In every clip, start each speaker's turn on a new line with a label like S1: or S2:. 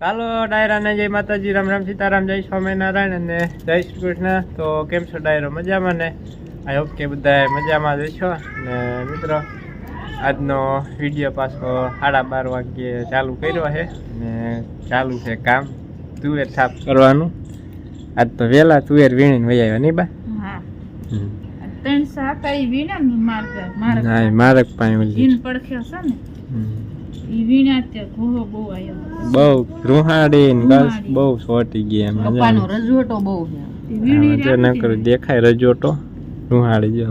S1: ચાલો ડાયરાને જય માતાજી રામ રામ સીતારામ જય સ્વામિનારાયણ અને જય શ્રી કૃષ્ણ. તો કેમ છો ડાયરો? મજામાં ને? આઈ હોપ કે બધા મજામાં જ છો ને મિત્રો આજનો વીડિયો પાછો સાડા બાર વાગ્યે ચાલુ કર્યો છે. ને ચાલુ છે કામ તુવેર સાફ કરવાનું. આજ તો વહેલા તુવેર વીણીને વહી આવ્યા નહીં બા.
S2: ત્રણ સાકાઈ વીણા ને માર્ગ માર્ગ
S1: પાણી
S2: પડખ્યો છે ને. વીણા બહુ
S1: રૂહાડી બહુ સોટી ગયા એમ.
S3: પપ્પાનો રજૂટો બહુ છે.
S2: ઈ વીણી
S1: જો ન
S2: રાખી
S1: દેખાય રજોટો રૂહાડી જો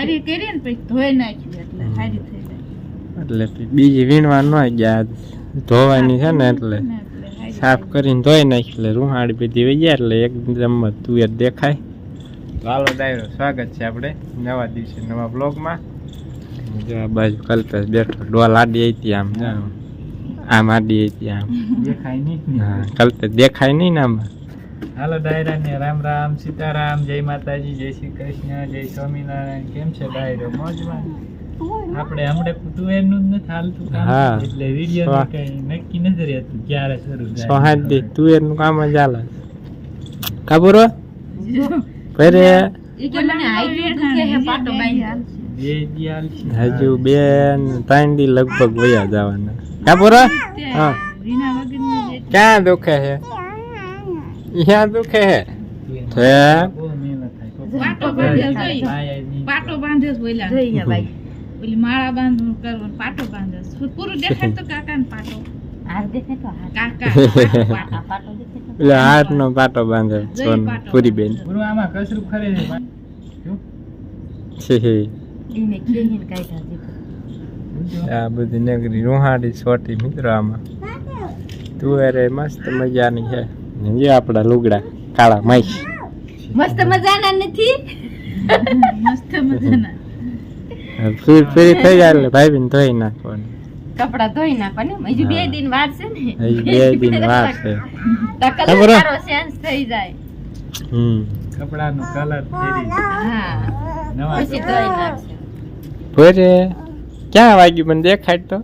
S2: કરી એટલે હારી થઈ જાય.
S1: એટલે પછી બીજી વીણવા ન ગયા ધોવાની છે ને એટલે સાફ કરીને ધોઈ નાખી એટલે રૂહાડી બધી વહી ગયા એટલે એકદમ જ તુવેર દેખાય. લાલો ડાયરો સ્વાગત છે આપણે નવા દિવસે નવા બ્લોગમાં જો આ બાજુ કલ્પેશ બેઠો ડોલ આડી હતી આમ. આમ. આડી હતી આમ.
S4: દેખાય નહીં
S1: હા કલ્પેશ દેખાય નહીં ને આમાં.
S4: હાલો ડાયરા ને રામ રામ સીતારામ જય માતાજી જય શ્રી કૃષ્ણ જય સ્વામિનારાયણ. કેમ છે ડાયરો? મોજમાં? આપણે હમણાં તુવેરનું જ નથી હાલતું કામ.
S1: હા.
S4: એટલે વીડિયો કઈ નક્કી નથી રહેતું ક્યારે શરૂ થાય.
S1: સોહાડી તુવેરનું કામ જ હાલે. કાબુરો? ફરે
S3: ઈ કે મને હાઈટ દુખે છે પાટો
S4: બાઈ દી
S1: હજુ બે ત્રણ દી લગભગ વયા જવાના. કાબુરો
S2: પૂરા?
S1: હા. ક્યાં દુખે છે? અહીંયા દુખે છે?
S2: પાટો બાંધ્યો બોલ્યા
S3: ભાઈ.
S2: ઓલી માળા બાંધવું પાટો બાંધ્યો પૂરું દેખાય તો કાકા ને પાટો.
S1: એટલે હાથ નો પાટો બાંધે પૂરી બેન.
S4: આમાં કસરું ખરે છે
S3: ખેહીને કાઢ્યા.
S1: આ બધી નગરી રૂહાડી સોટી મિત્રો આમાં. તુવેરે મસ્ત મજાની છે જે આપડા લુગડા કાળા માઈશ
S3: મસ્ત મજાના નથી?
S2: મસ્ત મજાના.
S1: ફરી ફરી થઈ જાય એટલે ભાઈ બેન ધોઈ નાખવાનું.
S3: કપડા ધોઈ નાખવા હજુ બે દિન વાર છે ને.
S1: બે દિન વાર છે.
S3: કલર સારો ચેન્જ થઈ જાય.
S1: હમ.
S4: કપડાનો કલર ફેરી
S3: હા.
S4: નવા
S3: પછી ધોઈ નાખશે.
S1: ભોરે ક્યાં વાગ્યું? મને દેખાડ તો.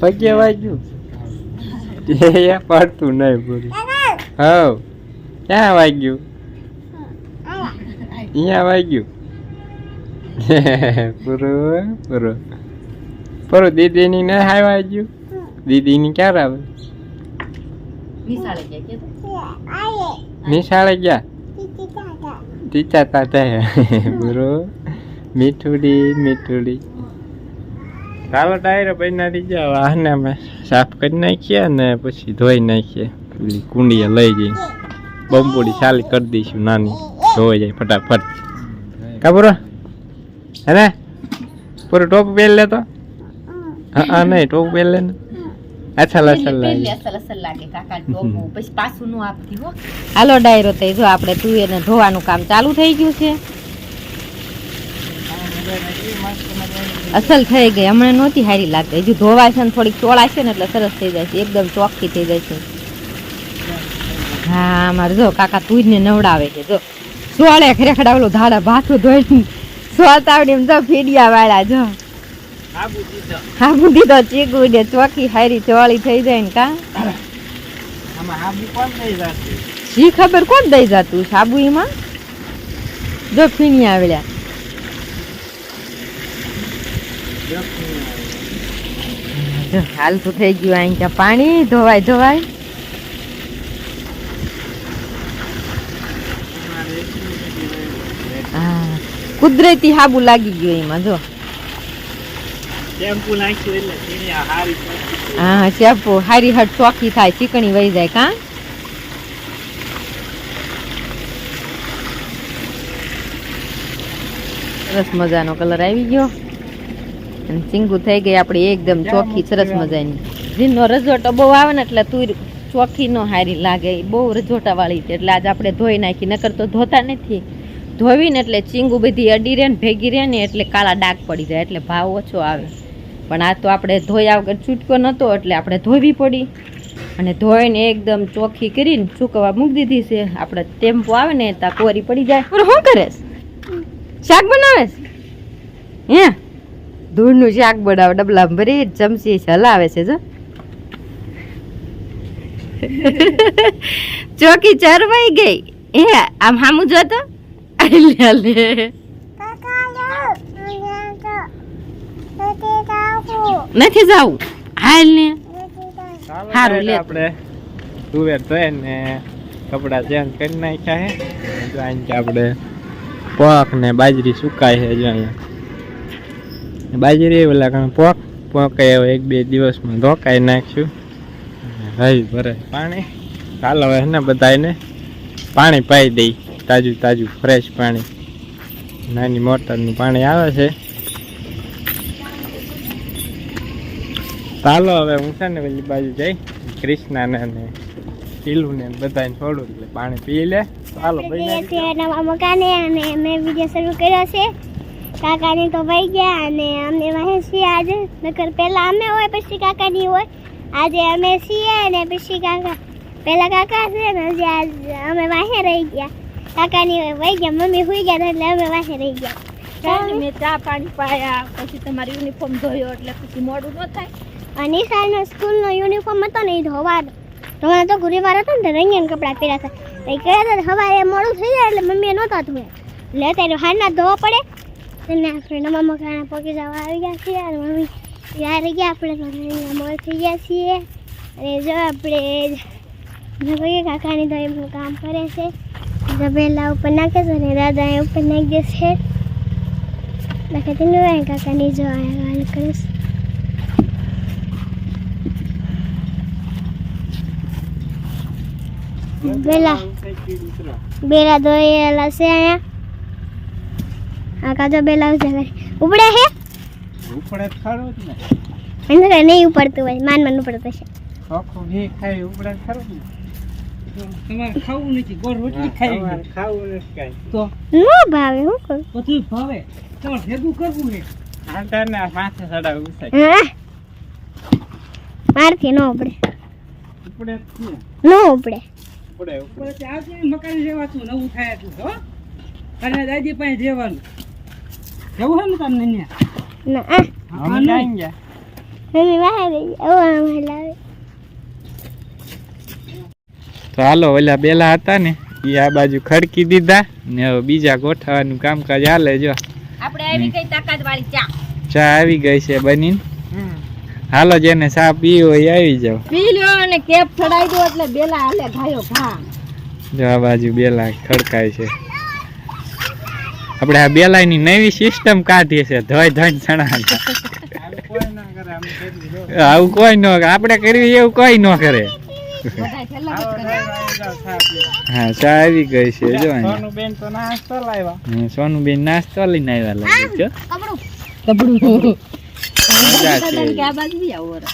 S1: પગે વાગ્યું? એ પડતું નહીં પૂરું હવ. ક્યાં વાગ્યું? અહીંયા વાગ્યું? પૂરો પૂરો. પૂરો દીદીની ને હાય વાગ્યું? દીદીની ક્યારે આવે નિશાળે ગયા ટીચા તાતા પૂરું. મીઠુડી મીઠુડી. ચાલો ટાયર બનાવી જાવ આને અમે સાફ કરી નાખીએ ને પછી ધોઈ નાખીએ. પેલી કુંડીએ લઈ જઈ બંબુડી ચાલી કરી દઈશું નાની. ધોઈ જાય ફટાફટ. કાબરો હે? ને પૂરું ટોપ પહેર લે તો? હા નહીં ટોપ પહેર લે ને.
S3: હાલો ડાયરો તો જો આપણે તુવેરને ધોવાનું કામ ચાલુ થઈ ગયું છે. અસલ થઈ ગઈ. હમણાં નહોતી સારી લાગતી. હજુ ધોવાય છે ને થોડીક ચોળાય છે ને એટલે સરસ થઈ જાય છે. એકદમ ચોખ્ખી થઈ જાય છે. હા મારે જો કાકા તુજને નવડાવે છે. જો સોળે ખરેખર ઓલું ધાડા ભાથું ધોઈને સોતાવડી એમ જો ફીડિયા વાળા જો. હાબુ દીધો ચીકુ ને ચોખ્ખી હારી ચોળી થઈ જાય ને કા. શી ખબર કોણ દઈ જતું? સાબુ એમાં? જો ફીણી આવેલા જો હાલતું થઈ ગયું અહીં ત્યાં પાણી ધોવાય ધોવાય. કુદરતી હાબુ લાગી ગયું એમાં જો.
S4: શેમ્પુ.
S3: હા શેપુ હારી હટ ચોખ્ખી થાય ચીકણી વહી જાય કા? સરસ મજાનો કલર આવી ગયો. અને ચીંગુ થઈ ગઈ, આપણી એકદમ ચોખ્ખી સરસ મજાની. જીનો રજોટો બહુ આવે ને એટલે તુર ચોખ્ખી નો હારી લાગે. બહુ રજોટા વાળી છે. એટલે આજે આપણે ધોઈ નાખી, નકર તો ધોતા નથી. ધોવીને એટલે ચીંગુ બધી અડી રહે ને, ભેગી રહે ને, એટલે કાળા ડાઘ પડી જાય, એટલે ભાવ ઓછો આવે. પણ આ તો આપણે ધોયા વગર છૂટકો નહોતો એટલે આપણે ધોવી પડી. અને ધોઈને એકદમ ચોખ્ખી કરીને સૂકવા મૂકી દીધી છે. આપણે ટેમ્પો આવે ને, ત્યાં કોરી પડી જાય. શું કરે શાક બનાવે હે? ધૂળનું શાક બનાવે ડબલા ભરી ચમચી હલાવે છે જો. ચોકી ચરવાઈ ગઈ. હે આમ હામું જોતો નથી જાવું. હાલ ને. સારું લે.
S4: આપણે તુવેર ધોઈ ને કપડા ચેન્જ કરી નાખ્યા છે. જો આપણે પોક ને બાજરી સુકાય છે જો અહીંયા. બાજરી ઓલા કારણ પોક પોક હવે એક બે દિવસમાં ધોકાઈ નાખશું. રહી ભરે પાણી. ચાલો હવે ને બધાને પાણી પાઈ દઈ. તાજું તાજું ફ્રેશ પાણી. નાની મોટરનું પાણી આવે છે. ચાલો હવે હું છે ને પેલી બાજુ જઈ કૃષ્ણાને ને પીલું ને બધાને છોડું એટલે પાણી પી લે. ચાલો
S5: મકાને અને મેં વીડિયો શરૂ કર્યો છે. કાકાની તો વહી ગયા અને અમને વાહે છીએ આજે. નકર પહેલા અમે હોય પછી કાકાની હોય. આજે અમે છીએ અને પછી કાકા પહેલા કાકા છે ને હજી આજ અમે વાહે રહી ગયા. કાકાની વહી ગયા મમ્મી સુઈ ગયા એટલે અમે વાહે રહી ગયા.
S6: મેં ચા પાણી પાયા પછી તમારો યુનિફોર્મ ધોયો એટલે પછી મોડું ન થાય.
S5: અને નિશાળનો સ્કૂલનો યુનિફોર્મ હતો ને એ ધોવાનો. ધોવાનો તો ગુરુવાર હતો ને તો રંગીન કપડાં પહેર્યા હતા. એ કહે હતા સવારે મોડું થઈ જાય એટલે મમ્મીએ નહોતા ધોયા. એટલે અત્યારે હારના ધોવા પડે અને આપણે નવા મકાના પગી જવા આવી ગયા છીએ અને મમ્મી યાર ગયા આપણે અહીંયા મોડ થઈ ગયા છીએ. અને જો આપણે ભાઈ કાકાની તો એમનું કામ કરે છે. જબેલા ઉપર નાખે છે અને દાદા એ ઉપર નાખી દે છે. નાખે તેનું કાકાની જો હાલ કરીશ બેલા બેલા ધોયેલા છે અહીંયા. આ કાજો બેલા આવશે ઉપડે હે?
S4: ઉપડે ખરો જ ને.
S5: એને નહીં ઉપડતું હોય માન માન ઉપડતું છે
S4: ચોખ્ખું ઘી ખાઈ ઉપડે જ ને.
S7: તમારે ખાવું નથી ગોળ રોટલી ખાવી
S4: ખાવું નથી કાંઈ.
S7: તો?
S5: નો ભાવે હું કરું
S7: બધું ભાવે. તમારે ભેગું કરવું ને
S4: આટાને માથે ચડાવી ઉસાય
S5: મારથી નો ઉપડે.
S4: ઉપડે
S5: ઉપડે.
S4: ઉપડે ઉપડે.
S7: મકાન નવું થાય એટલું હો. અને દાદી પાસે રહેવાનું. ને તમને
S5: ના
S4: અમે
S5: ઓ આમાં
S4: તો હાલો ઓલા બેલા હતા ને એ આ બાજુ ખડકી દીધા ને હવે બીજા ગોઠવવાનું કામકાજ હાલે જો.
S3: આપણે આવી ગઈ તાકાત વાળી ચા.
S4: ચા આવી ગઈ છે બનીને. હાલો જેને ચા પી હોય આવી જાવ
S3: પી લ્યો અને કેપ ચડાઈ દો એટલે બેલા હાલે ઘાયો ઘા
S4: જો આ બાજુ બેલા ખડકાય છે. આપણે આ બેલાની નવી સિસ્ટમ કાઢીએ છે ધોઈ ધોઈ ચણા આવું કોઈ ન કરે આપણે કરવી એવું કોઈ ન કરે. હા આવી ગઈ છે જો સોનું બેન તો નાસ્તો લાવ્યા સોનું બેન નાસ્તો લઈને આવ્યા લાગે છે
S3: કપડું આવો રે.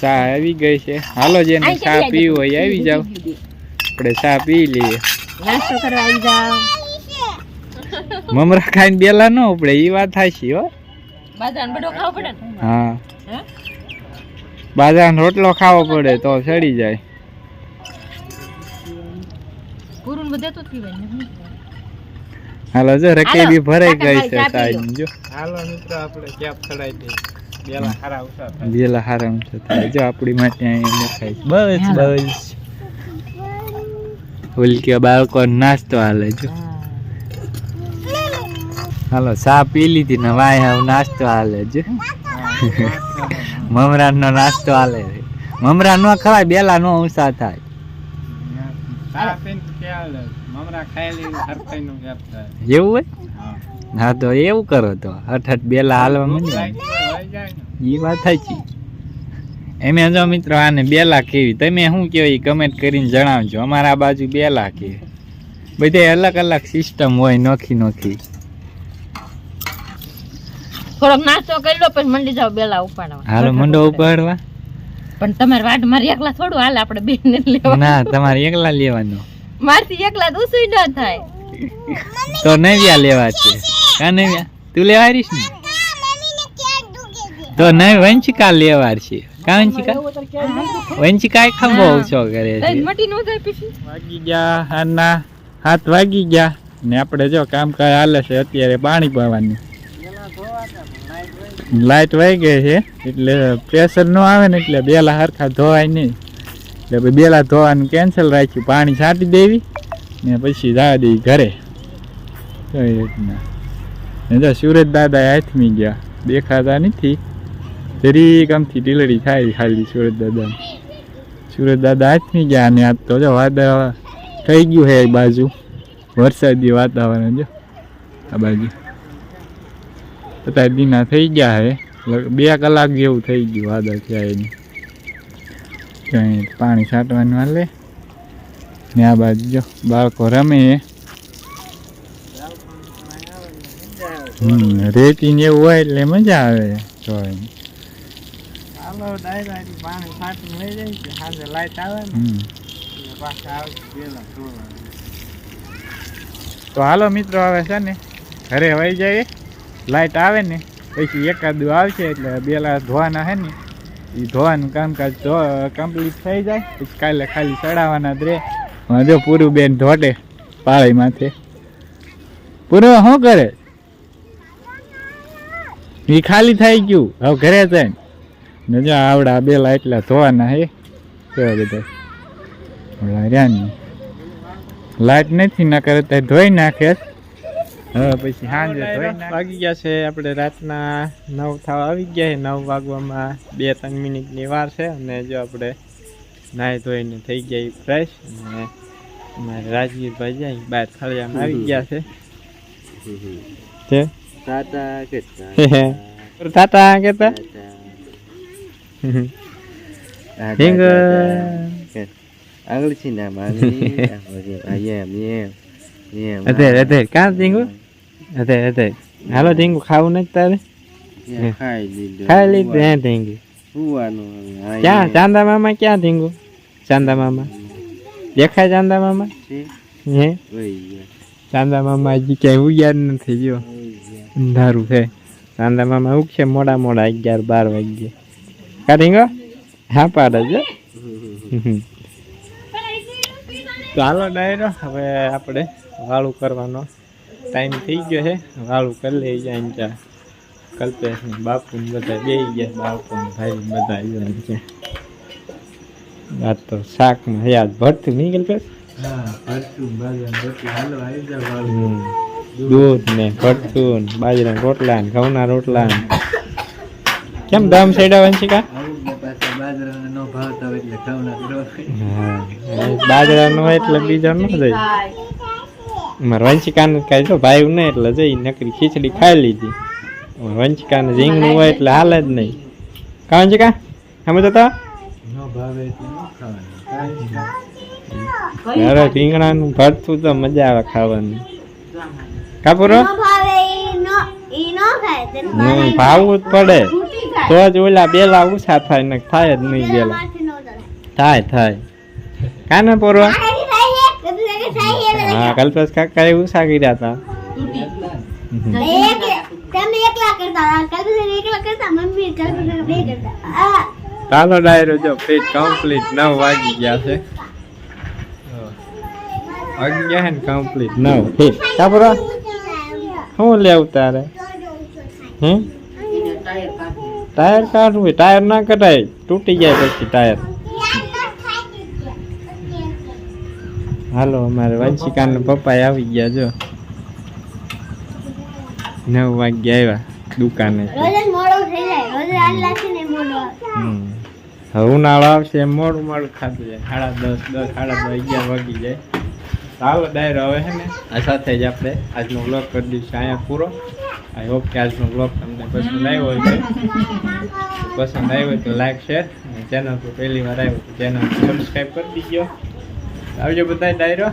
S4: ચા આવી ગઈ છે. હાલો જેને ચા પીવી હોય આવી જાવ આપણે ચા પી લઈએ.
S3: નાસ્તો કરવા આવી જાવ
S4: મમરા ખાઈને બેલા ન ઉપડે એ વાત થાય હો.
S3: બાજરાનો બડો ખાવો પડે
S4: હા.
S3: હે?
S4: બાજરાનો રોટલો ખાવો પડે તો ચડી જાય.
S3: પૂરું બધે તો પીવાય ને
S4: હાલો જો રકેબી ભરાઈ ગઈ છે સાઈડ જો. હાલો મિત્રો આપણે કેપ ખડાઈ દઈએ. બેલા હારા ઉસા થાય. બેલા હારા ઉસા થાય. જો આપણી માટે અહીં દેખાય બસ બસ. ઉલકે બાળકો નાસ્તો હાલે જો. હાલો ચા પી લીધી ને વાય હાવ નાસ્તો હાલે જો. મમરા નો નાસ્તો હાલે મમરા નો ખવાય બેલા નો ઉસા થાય. એવું હોય? હા. તો એવું કરો તો. અઠ બેલા હાલવા મને એ વાત સાચી. એમે જો મિત્રો આને બેલા કેવી. તમે શું કહેવાય એ કમેન્ટ કરીને જણાવજો. અમારા બાજુ બેલા કે. બધે અલગ અલગ સિસ્ટમ હોય નોખી નોખી.
S3: થોડોક નાસ્તો કરી લો પછી મંડી જાવ બેલા ઉપાડવા.
S4: હાલો મંડો ઉપાડવા.
S3: પણ તમારે વાટ મારી એકલા થોડું હાલ આપણે બે ને લેવા
S4: ના તમારે એકલા લેવાનું.
S3: મારથી એકલા તો ઉસુઈ ન થાય.
S4: તો નવ્યા લેવા છે. કા નવ્યા? તું લેવા રહીશ ને? તો નહીં વંચિકા લેવા છે. કા વંચિકા વંચિકા એ ખંભો ઓછો કરે છે.
S3: મટી નો જાય પછી.
S4: વાગી ગયા હાના હાથ વાગી ગયા. ને આપણે જો કામ કાય હાલે છે અત્યારે પાણી પાવાનું લાઇટ વહી ગઈ છે, એટલે પ્રેશર ન આવે ને એટલે બેલા હરખા ધોવાય નહીં. એટલે બેલા ધોવાનું કેન્સલ રાખ્યું, પાણી છાંટી દેવી ને પછી જવા દેવી ઘરે. એ રીતના. જો સુરત દાદા હાથમી ગયા, દેખાતા નથી. જરી ગમથી ટીલડી થાય ખાલી સુરત દાદા સુરત દાદા હાથમી ગયા અને આજ તો જો વાદળ થઈ ગયું છે એ બાજુ. વરસાદી વાતાવરણ જો, આ બાજુ. અત્યારે દીના થઈ ગયા હે. બે કલાક જેવું થઈ ગયું વાદળ થયા એની કઈ પાણી છાંટવાનું હાલે ને આ બાજુ જો બાળકો રમે એ રેતી ને એવું હોય એટલે મજા આવે
S1: ધોવા
S4: તો હાલો મિત્રો આવે છે ને. ઘરે વહી જઈએ. લાઈટ આવે ને, પછી એકાદું આવશે એટલે બેલા ધોવાના છે ને એ ધોવાનું કામકાજ કમ્પ્લીટ થઈ જાય, પછી કાલે ખાલી ચડાવવાના જ હવે જો પૂરું બેન ધોટે પાળી માથે. પૂરું શું કરે? એ ખાલી થઈ ગયું, હવે ઘરે જાય ને જો આવડા બેલા એટલા ધોવાના હે. કેવા બધા. રહ્યા ને. લાઈટ નથી ના કરે ત્યાં ધોઈ નાખે. હવે પછી સાંજે ધોઈ
S1: વાગી ગયા છે. આપણે રાતના નવ થવા આવી ગયા છે. નવ વાગવામાં બે ત્રણ મિનિટની વાર છે અને જો આપણે નાહી ધોઈને થઈ ગયા ફ્રેશ અને અમારે રાજવીરભાઈ જાય બહાર ફળિયામાં આવી ગયા છે. તે? તાતા કેતા?
S8: આગળ
S1: કાં ટીંગુ અધે અધે હાલો ટીંગુ ખાવું નથી તારે
S8: ખાઈ લીધું
S1: ખાઈ લીધું હે ટીંગુ ક્યાં ચાંદા મામા ક્યાં ટીંગુ ચાંદા મામા દેખાય ચાંદા મામા હે ચાંદા મામા હજી ક્યાંય ઉગ્યા ન નથી જો અંધારું છે ચાંદા મામા ઉગશે મોડા મોડા અગિયાર બાર વાગ્યે કાઢીંગો હા પાડે છે તો હાલો ડાયરો હવે આપણે વાળું કરવાનો ટાઈમ થઈ ગયો છે. વાળું કરી લઈ જાય ને ત્યાં કલ્પેશ ને બાપુ ને બધા બે ગયા. બાપુ ને ભાઈ બધા આવી જાય આ તો શાકમાં યાદ ભરતું નહીં કલ્પેશ. દૂધ ને ભરતું બાજરાના રોટલા ને ઘઉંના રોટલા કેમ દમ સેડા વંશિકા હા બાજરા નો એટલે બીજો ન જાય મારા વંશિકાને કાંઈ જો ભાઈ નહીં એટલે જઈ નકરી ખીચડી ખાઈ લીધી. વંશિકાને રીંગણું હોય એટલે હાલે જ નહીં. કા વંશિકા સમજ તો અરે રીંગણાનું ભરતું તો મજા આવે ખાવાની. કાપુરો?
S5: ન ભાવે ઈ ન- ઈ ન ખાય તે
S1: હમ, ભાવવું જ પડે. તો જ ઓલા બેલા ઓછા થાય ને થાય જ નહીં બેલા. થાય થાય. કાને પોરવા
S5: આનાથી થાય છે, કદી કદી થાય છે,
S1: હા કલ્પેશ કાકા એ ઉષા કર્યા હતા
S5: એક- તમે એકલા કરતા હતા કલ્પેશ એકલા કરતા મમ્મી કલ્પેશ બે કરતા આ
S1: ચાલો ડાયરો જો પેટ કમ્પ્લીટ નવ વાગી ગયા છે વાગી ગયા છે ને કમ્પ્લીટ નવ ફીટ કાપરો શું લેવું તારે હમ ટાયર કાઢવું હોય ટાયર ના કઢાય તૂટી જાય પછી ટાયર હાલો અમારે વંશિકાના પપ્પા આવી ગયા જો. નવ વાગ્યા આવ્યા દુકાને. હવે ઉનાળો આવશે મોડું મોડું ખાતું જાય. સાડા દસ દસ સાડા દસ અગિયાર વાગી જાય. ચાલો ડાયરો હવે છે ને. આ સાથે જ આપણે આજનો વ્લોગ કરી દઈશું અહીંયા પૂરો. આઈ હોપ કે આજનો વ્લોગ તમને પસંદ આવ્યો હોય છે પસંદ આવ્યો હોય તો લાઈક શેર અને ચેનલ પર પહેલી વાર આવ્યો તો ચેનલ સબસ્ક્રાઈબ કરી દીજો. આવજો બધા ડાયરો.